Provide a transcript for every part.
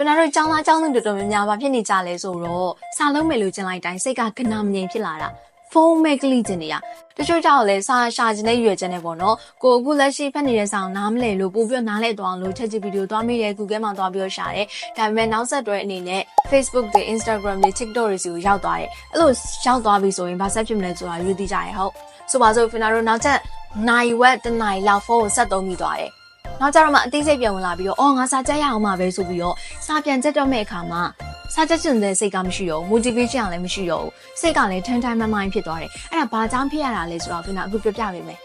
ကျွန်တော်တို့ចောင်းသားចောင်းသူတော်တော်များများဘာဖြစ်နေကြလဲဆိုတော့စာလုံးမယ်လို့ကျင်လိုက်တိုင်းစိတ်ကကနာမငြိမ်ဖြစ်လာတာဖုန်းမဲ့ကလိကျင်နေရတချို့ကြောင့်လည်းစာရှာခြင်းနဲ့ရွယ်ခြင်းနဲ့ပေါ့နော်ကိုအခုလက်ရှိဖတ်နေတဲ့စာကိုနားမလည်လို့ပို့ပြီးနားလဲသွားအောင်လို့ချက်ချစ်ဗီဒီယိုသွားမိတယ် Google မှာသွားပြီးတော့ရှာတယ်ဒါပေမဲ့နောက်ဆက်တွဲအနေနဲ့ Facebook တွေ Instagram တွေ TikTok တွေစီကိုရောက်သွားတယ်အဲ့လိုရောက်သွားပြီဆိုရင်ဘာဆက်ဖြစ်မလဲဆိုတာယူသိကြရဟုတ်ဆိုပါစို့ဖင်နာတို့နောက်ချက်နိုင်ဝက်တနိုင်လောက်ဖုန်းကိုဆက်သုံးပြီးသွားတယ် နောက်ကြတော့မှအသေးစိတ်ပြန်ဝင်လာပြီးတော့အော်ငါစာကြက်ရအောင်ပါပဲဆိုပြီးတော့စာပြန်ကြက်တော့မဲ့အခါမှာစာကြက်ချင်တဲ့စိတ်ကမရှိတော့ဘူး motivation ကလည်းမရှိတော့ဘူးစိတ်ကလည်းထန်းထန်းမမိုင်းဖြစ်သွားတယ်အဲ့ဒါဘာကြောင့်ဖြစ်ရတာလဲဆိုတော့ကျွန်တော်အခုပြပြပေးမယ်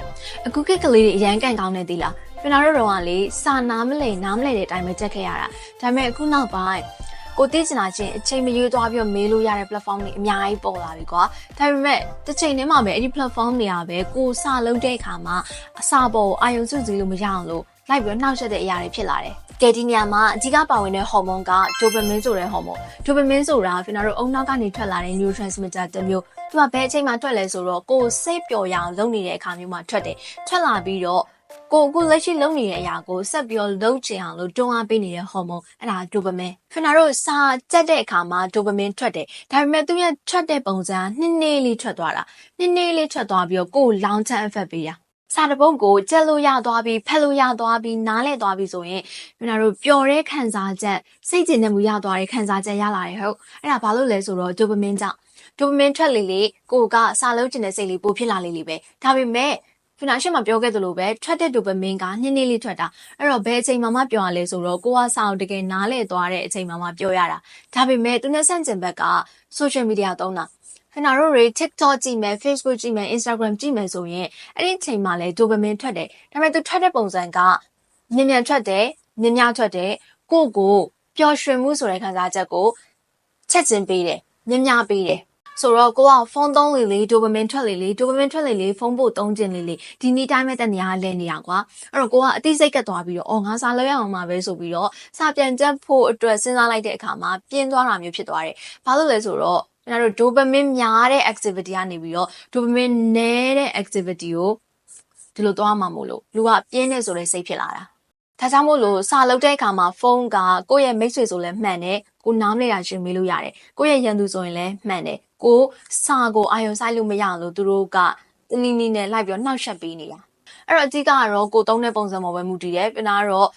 အခုကကလေးတွေအရန်ကန်ကောင်းနေသေးလားကျွန်တော်တို့တော့ကလေစာနာမလဲနားမလဲတဲ့အတိုင်းပဲကြက်ခဲ့ရတာဒါပေမဲ့အခုနောက်ပိုင်းကိုသိချင်တာချင်းအချိန်မရွေးသွားပြီးတော့မေးလို့ရတဲ့ platform တွေအများကြီးပေါ်လာပြီကွာဒါပေမဲ့တစ်ချိန်တည်းမှာပဲအဲ့ဒီ platform တွေကပဲကိုစလုံးတဲ့အခါမှာအစာပေါ်အာယုံစုစည်းလို့မရအောင်လို့ လိုက်ပြီးတော့နှောက်ယှက်တဲ့အရာတွေဖြစ်လာတယ်ကဲဒီနေရာမှာအကြီးကပါဝင်တဲ့ဟော်မုန်းကဒိုပမင်းဆိုတဲ့ဟော်မုန်းဒိုပမင်းဆိုတာကျွန်တော်တို့အုံနောက်ကနေထွက်လာတဲ့ neurotransmitter တစ်မျိုးသူကဘယ်အချိန်မှထွက်လဲဆိုတော့ကိုယ်စိတ်ပျော်ရအောင်လုပ်နေတဲ့အခါမျိုးမှာထွက်တယ်ထွက်လာပြီးတော့ကိုအခုလက်ရှိလုပ်နေတဲ့အရာကိုဆက်ပြီးတော့လုပ်ချင်အောင်လို့တွန်းအားပေးနေတဲ့ဟော်မုန်းအဲ့ဒါဒိုပမင်းခင်ဗျားတို့စာကြက်တဲ့အခါမှာဒိုပမင်းထွက်တယ်ဒါပေမဲ့သူရဲ့ထွက်တဲ့ပုံစံနှင်းနှင်းလေးထွက်သွားတာနှင်းနှင်းလေးထွက်သွားပြီးတော့ကိုယ်လောင်ချမ်းအဖက်ပေးတာ စာတပုတ်ကိုကြက်လို့ရသွားပြီးဖက်လို့ရသွားပြီးနားလဲသွားပြီးဆိုရင်ကျွန်တော်တို့ပျော်တဲ့ခံစားချက်စိတ်ကျဉ်တဲ့မူရသွားတဲ့ခံစားချက်ရလာတယ်ဟုတ်အဲ့ဒါဘာလို့လဲဆိုတော့ဒိုပမင်းကြောင့်ဒိုပမင်းထွက်လေလေကိုကစာလုံးကျင်တဲ့စိတ်လေးပိုဖြစ်လာလေလေပဲဒါပေမဲ့ကျွန်တော်ရှင်းမပြောခဲ့သလိုပဲထွက်တဲ့ဒိုပမင်းကနှင်းနှင်းလေးထွက်တာအဲ့တော့ဘယ်အချိန်မှမပြောရလဲဆိုတော့ကိုကစာအောင်တကယ်နားလဲသွားတဲ့အချိန်မှမပြောရတာဒါပေမဲ့သူနဲ့ဆန့်ကျင်ဘက်က social media သုံးတာ ခဏတို့တွေ TikTok ကြည့်မယ် Facebook ကြည့်မယ် Instagram ကြည့်မယ်ဆိုရင်အဲ့ဒီအချိန်မှာလဲဒိုပမင်းထွက်တယ်ဒါပေမဲ့သူထွက်တဲ့ပုံစံကမြင်မြန်ထွက်တယ်မြင်များထွက်တယ်ကိုကိုပျော်ရွှင်မှုဆိုတဲ့ခံစားချက်ကိုချက်ချင်းပေးတယ်မြင်များပေးတယ်ဆိုတော့ကိုကဖုန်းသုံးလေလေဒိုပမင်ထွက်လေလေဒိုပမင်ထွက်လေလေဖုန်းပို့သုံးခြင်းလေလေဒီနေ့တိုင်းမဲ့တနေရာလဲနေရကွာအဲ့တော့ကိုကအတိစိတ်ကတ်သွားပြီးတော့အော်ငါစားလို့ရအောင်မှာပဲဆိုပြီးတော့စာပြန်ချက်ဖို့အတွက်စဉ်းစားလိုက်တဲ့အခါမှာပြင်းသွားတာမျိုးဖြစ်သွားတယ်ဘာလို့လဲဆိုတော့ ကျွန်တော်တို့ဒိုပမင်များတဲ့ activity ကနေပြီးတော့ဒိုပမင်နည်းတဲ့ activity ကိုဒီလိုသွားမှာမို့လို့လူကပြင်းနေဆိုတဲ့စိတ်ဖြစ်လာတာဒါကြောင့်မို့လို့စာလုပ်တဲ့အခါမှာဖုန်းကကိုယ့်ရဲ့မိတ်ဆွေဆိုလည်းမှန်တယ်ကိုနားမလဲတာရှင်မေးလို့ရတယ်ကိုယ့်ရဲ့ရန်သူဆိုရင်လည်းမှန်တယ်ကိုစာကိုအာရုံစိုက်လို့မရအောင်လို့သူတို့ကတနည်းနည်းနဲ့လိုက်ပြီးတော့နှောက်ယှက်ပေးနေတာအဲ့တော့အကြီးကတော့ကိုသုံးတဲ့ပုံစံပေါ်ပဲမူတည်တယ်ပြန်လာတော့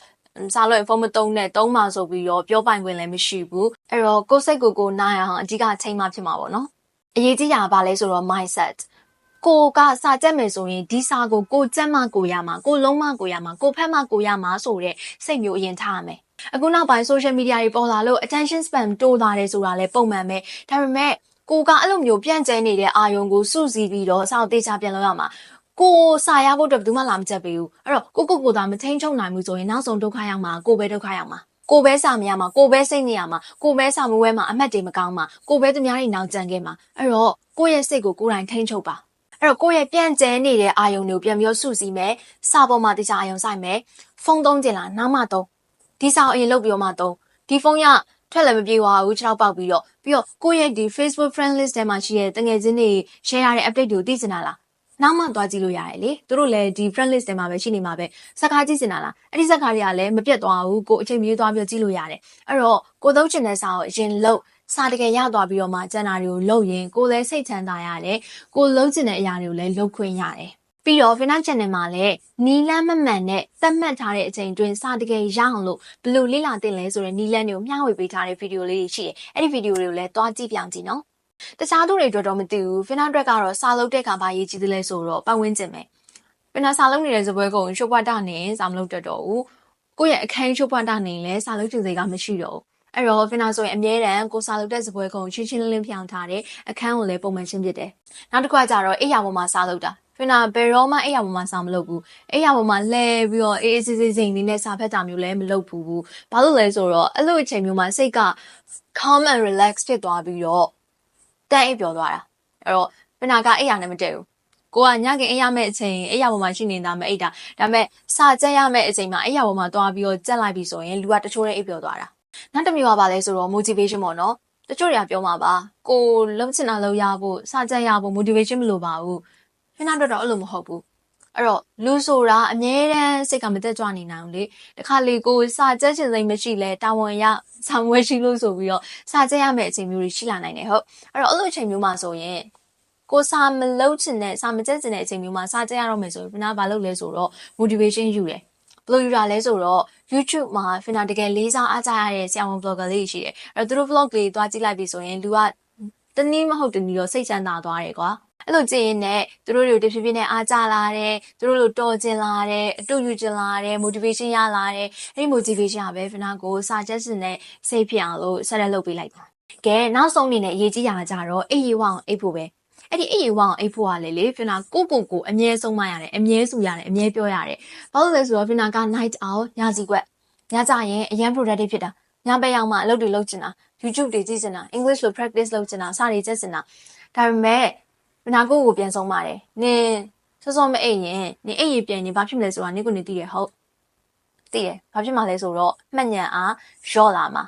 စားလို့ဖုန်းမတုံးနဲ့တုံးမှဆိုပြီးတော့ပြောပိုင်ခွင့်လည်းမရှိဘူးအဲ့တော့ကိုယ်စိတ်ကိုကိုနားရအောင်အကြီးကချိန်မှဖြစ်မှာပေါ့နော်အရေးကြီးတာကဘာလဲဆိုတော့ mindset ကိုကစာကြက်မယ်ဆိုရင်ဒီစာကိုကိုကြက်မှကိုရမှာကိုလုံးမကိုရမှာကိုဖက်မှကိုရမှာဆိုတဲ့စိတ်မျိုးအရင်ထားရမယ်အခုနောက်ပိုင်း social media တွေပေါ်လာလို့ attention span တိုးလာတယ်ဆိုတာလည်းပုံမှန်ပဲဒါပေမဲ့ကိုကအဲ့လိုမျိုးပြန့်ကျဲနေတဲ့အာယုံကိုစုစည်းပြီးတော့စောင့်တေချာပြန်လို့ရမှာ ကိုစာရဖို့အတွက်ဘယ်သူမှလာမချက်ပေးဘူးအဲ့တော့ကိုကိုကိုသာမချင်းချုံနိုင်ဘူးဆိုရင်နောက်ဆုံးဒုက္ခရောက်မှာကိုပဲဒုက္ခရောက်မှာကိုပဲစာမရမှာကိုပဲစိတ်နေရမှာကိုပဲစာမဝဲမှာအမှတ်တွေမကောင်းမှာကိုပဲသူများတွေနောက်ကျန်ခဲ့မှာအဲ့တော့ကိုရဲ့စိတ်ကိုကိုယ်တိုင်ထိန်းချုပ်ပါအဲ့တော့ကိုယ့်ရဲ့ပြန့်ကျဲနေတဲ့အာယုံတွေကိုပြန်ပြီးတော့စုစည်းမယ်စာပေါ်မှာတခြားအာယုံစိုက်မယ်ဖုန်းသုံးကြလားနောက်မှသုံးဒီစာအရင်လုပ်ပြီးတော့မှသုံးဒီဖုန်းရထွက်လည်းမပြေပါဘူးခြေထောက်ပေါက်ပြီးတော့ပြီးတော့ကိုယ့်ရဲ့ဒီ Facebook friend list ထဲမှာရှိတဲ့တငယ်ချင်းတွေ share ရတဲ့ update တွေကိုသိစင်တာလား နောက်မှသွားကြည့်လို့ရတယ်လေသူတို့လည်းဒီ friend list ထဲမှာပဲရှိနေမှာပဲစကားကြည့်စင်တာလားအဲ့ဒီစကားတွေကလည်းမပြတ်သွားဘူးကိုအချိန်မီသွားပြီးကြည့်လို့ရတယ်အဲ့တော့ကိုသုံးချင်တဲ့စာကိုအရင်လုပ်စာတကယ်ရသွားပြီးတော့မှကျန်တာတွေကိုလုပ်ရင်ကိုလည်းစိတ်ချမ်းသာရတယ်ကိုလုံးချင်တဲ့အရာတွေကိုလည်းလုပ်ခွင့်ရတယ်ပြီးတော့ Finance Channel မှာလည်းနီလန်းမမှန်နဲ့သတ်မှတ်ထားတဲ့အချိန်တွင်စာတကယ်ရအောင်လို့ဘယ်လိုလေ့လာသင့်လဲဆိုတဲ့နီလန်းတွေကိုမျှဝေပေးထားတဲ့ဗီဒီယိုလေးတွေရှိတယ်။အဲ့ဒီဗီဒီယိုတွေကိုလည်းတွားကြည့်ပြအောင်ကြည့်နော်။ တခြားသူတွေအတွက်တော့မသိဘူး။ Finance အတွက်ကတော့စာလုပ်တဲ့ခါဘာရေးကြည့်သလဲဆိုတော့ပတ်ဝန်းကျင်ပဲ။ Finance စာလုပ်နေတဲ့ဇပွဲကုံရှုပ်ပွားတာနဲ့စာမလုပ်တတ်တော့ဘူး။ကိုယ့်ရဲ့အခန်းရှုပ်ပွားတာနဲ့လည်းစာလုပ်ချင်စိတ်ကမရှိတော့ဘူး။အဲ့တော့ဖင်နာဆိုရင်အမြဲတမ်းကိုစာလုပ်တဲ့စပွဲကုံချင်းချင်းလင်းလင်းဖြောင်ထားတဲ့အခန်းကိုလည်းပုံမှန်ရှင်းပြတယ်။နောက်တစ်ခါကျတော့အိယာပေါ်မှာစာလုပ်တာဖင်နာဘယ်တော့မှအိယာပေါ်မှာစာမလုပ်ဘူး။အိယာပေါ်မှာလဲပြီးတော့အေးအေးဆေးဆေးစိမ်လေးနဲ့စာဖတ်တာမျိုးလည်းမလုပ်ဘူး။ဘာလို့လဲဆိုတော့အဲ့လိုအချိန်မျိုးမှာစိတ်က calm and relax ဖြစ်သွားပြီးတော့ တန်းအိပ်ပျော်သွားတာ။အဲ့တော့ဖင်နာကအိယာနဲ့မတည့်ဘူး။ကိုကညခင်အိပ်ရမယ့်အချိန်အိပ်ရပေါ်မှာရှိနေတာမအိပ်တာဒါပေမဲ့စာကြက်ရမယ့်အချိန်မှာအိပ်ရပေါ်မှာသွားပြီးတော့ကြက်လိုက်ပြီဆိုရင်လူကတချို့နဲ့အိပ်ပျော်သွားတာနောက်တစ်မျိုးကပါလဲဆိုတော့ motivation ပေါ့နော်တချို့တွေကပြောမှာပါကိုလုံးချင်တာလုပ်ရဖို့စကြက်ရဖို့ motivation မလိုပါဘူးခဏတော့တော့အဲ့လိုမဟုတ်ဘူး အဲ့တော့လူဆိုတာအမြဲတမ်းစိတ်ကမသက်ကြွနေနိုင်ဘူးလေတခါလေကိုစာကြက်ချင်စိတ်မရှိလဲတာဝန်ရဆောင်ဝဲရှိလို့ဆိုပြီးတော့စာကြက်ရမယ့်အချိန်မျိုးတွေရှိလာနိုင်တယ်ဟုတ်အဲ့တော့အဲ့လိုအချိန်မျိုးမှာဆိုရင်ကိုစာမလုံးချင်တဲ့စာမကြက်ချင်တဲ့အချိန်မျိုးမှာစာကြက်ရတော့မယ်ဆိုရင်ဖနာဘာလုပ်လဲဆိုတော့ motivation ယူတယ်ဘယ်လိုယူတာလဲဆိုတော့ YouTube မှာဖနာတကယ်လေးစားအားကြရတဲ့ဆရာဝန် blogger လေးရှိတယ်အဲ့တော့သူတို့ vlog လေးတွားကြည့်လိုက်ပြီဆိုရင်လူကတနည်းမဟုတ်တနည်းတော့စိတ်ချမ်းသာသွားတယ်ကွာ အဲ့လိုကြည့်ရင်လည်းသူတို့တွေကိုတဖြည်းဖြည်းနဲ့အားကြလာတယ်သူတို့လိုတော်ကျင်လာတယ်အတူယူကျင်လာတယ် motivation ရလာတယ်အဲ့ဒီ motivation ကပဲဖနာကိုစာချက်စင်နဲ့စိတ်ဖြစ်အောင်လို့ဆက်လက်လုပ်ပေးလိုက်တာကဲနောက်ဆုံးအနေနဲ့အရေးကြီးတာကကြတော့အိပ်ရဝအောင်အိပ်ဖို့ပဲအဲ့ဒီအိပ်ရဝအောင်အိပ်ဖို့ကလေလေဖနာကိုကိုကိုအမြဲဆုံးမရတယ်အမြဲစုရတယ်အမြဲပြောရတယ်ဘာလို့လဲဆိုတော့ဖနာက night out ညစီကွက်ညကြရင်အရန် productive ဖြစ်တာညဘက်ရောက်မှအလုပ်တွေလုပ်ချင်တာ YouTube တွေကြည့်ချင်တာ English လို practice လုပ်ချင်တာစတွေကြည့်ချင်တာဒါပေမဲ့ မနာကိုကိုပြန်ဆုံးပါတယ်နင်စောစောမအိပ်ရင်နင်အိပ်ရပြန်နေဘာဖြစ်မလဲဆိုတာနင်ကိုနေသိတယ်ဟုတ်သိတယ်ဘာဖြစ်မှလဲဆိုတော့မှတ်ညံအားရော့လာမှာ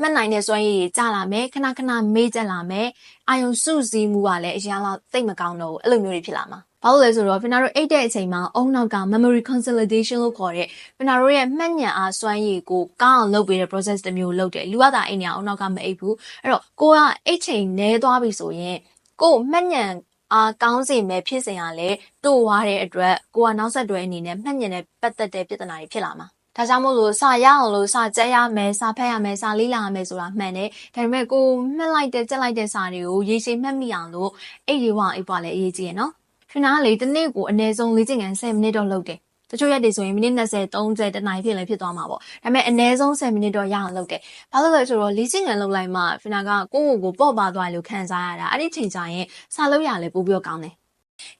မှတ်နိုင်တဲ့စွမ်းရည်ကြီးကျလာမယ်ခဏခဏမေးကြလာမယ်အာယုံစုစည်းမှုကလည်းအရင်လောက်သိပ်မကောင်းတော့ဘူးအဲ့လိုမျိုးတွေဖြစ်လာမှာဘာလို့လဲဆိုတော့ဖင်နာတို့အိတ်တဲ့အချိန်မှာအုံနောက်က memory consolidation လို့ခေါ်တဲ့ဖင်နာတို့ရဲ့မှတ်ညံအားစွမ်းရည်ကိုကောင်းအောင်လုပ်ပေးတဲ့ process တစ်မျိုးလုပ်တယ်လူကသာအိတ်နေအောင်အုံနောက်ကမအိတ်ဘူးအဲ့တော့ကိုကအိတ်ချိန်နဲသွားပြီဆိုရင်ကိုမှတ်ညံ အားကောင်းစေမဲ့ဖြစ်စဉ်ကလည်းတိုးသွားတဲ့အတွက်ကိုကနောက်ဆက်တွဲအနေနဲ့မှတ်ညံတဲ့ပတ်သက်တဲ့ပြဿနာတွေဖြစ်လာမှာဒါကြောင့်မို့လို့စာရအောင်လို့စာကြက်ရမယ်စာဖတ်ရမယ်စာလေးလာရမယ်ဆိုတာမှန်တယ်ဒါပေမဲ့ကိုမှတ်လိုက်တဲ့ကြက်လိုက်တဲ့စာတွေကိုရေရှည်မှတ်မိအောင်လို့အိတ်ဒီဝအိတ်ပွားလည်းအရေးကြီးရနော်ရှင်နာကလေတစ်နေ့ကိုအနည်းဆုံးလေ့ကျင့်ခန်း10မိနစ်တော့လုပ်တယ် တချို့ရက်တွေဆိုရင်မိနစ်20 30တနိုင်ဖြစ်လည်းဖြစ်သွားမှာပေါ့ဒါပေမဲ့အနည်းဆုံး10မိနစ်တော့ရအောင်လုပ်တယ်ဘာလို့လဲဆိုတော့လေ့ကျင့်ခန်းလုပ်လိုက်မှဖင်နာကကိုယ့်ကိုယ်ကိုပေါ့ပါသွားလို့ခံစားရတာအဲ့ဒီချိန်ကျရင်စာလုပ်ရလဲပိုပြီးကောင်းတယ်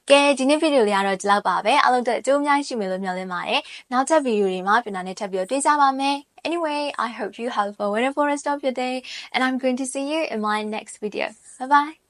ကဲဒီနေ့ဗီဒီယိုလေးကတော့ဒီလောက်ပါပဲအားလုံးအတွက်အကျိုးအများကြီးရှိမယ်လို့မျှော်လင့်ပါတယ်နောက်ထပ်ဗီဒီယိုတွေမှာပြန်လာနဲ့ထပ်ပြီးတော့တွေ့ကြပါမယ် Anyway, I hope you have a wonderful rest of your day and I'm going to see you in my next video. Bye bye.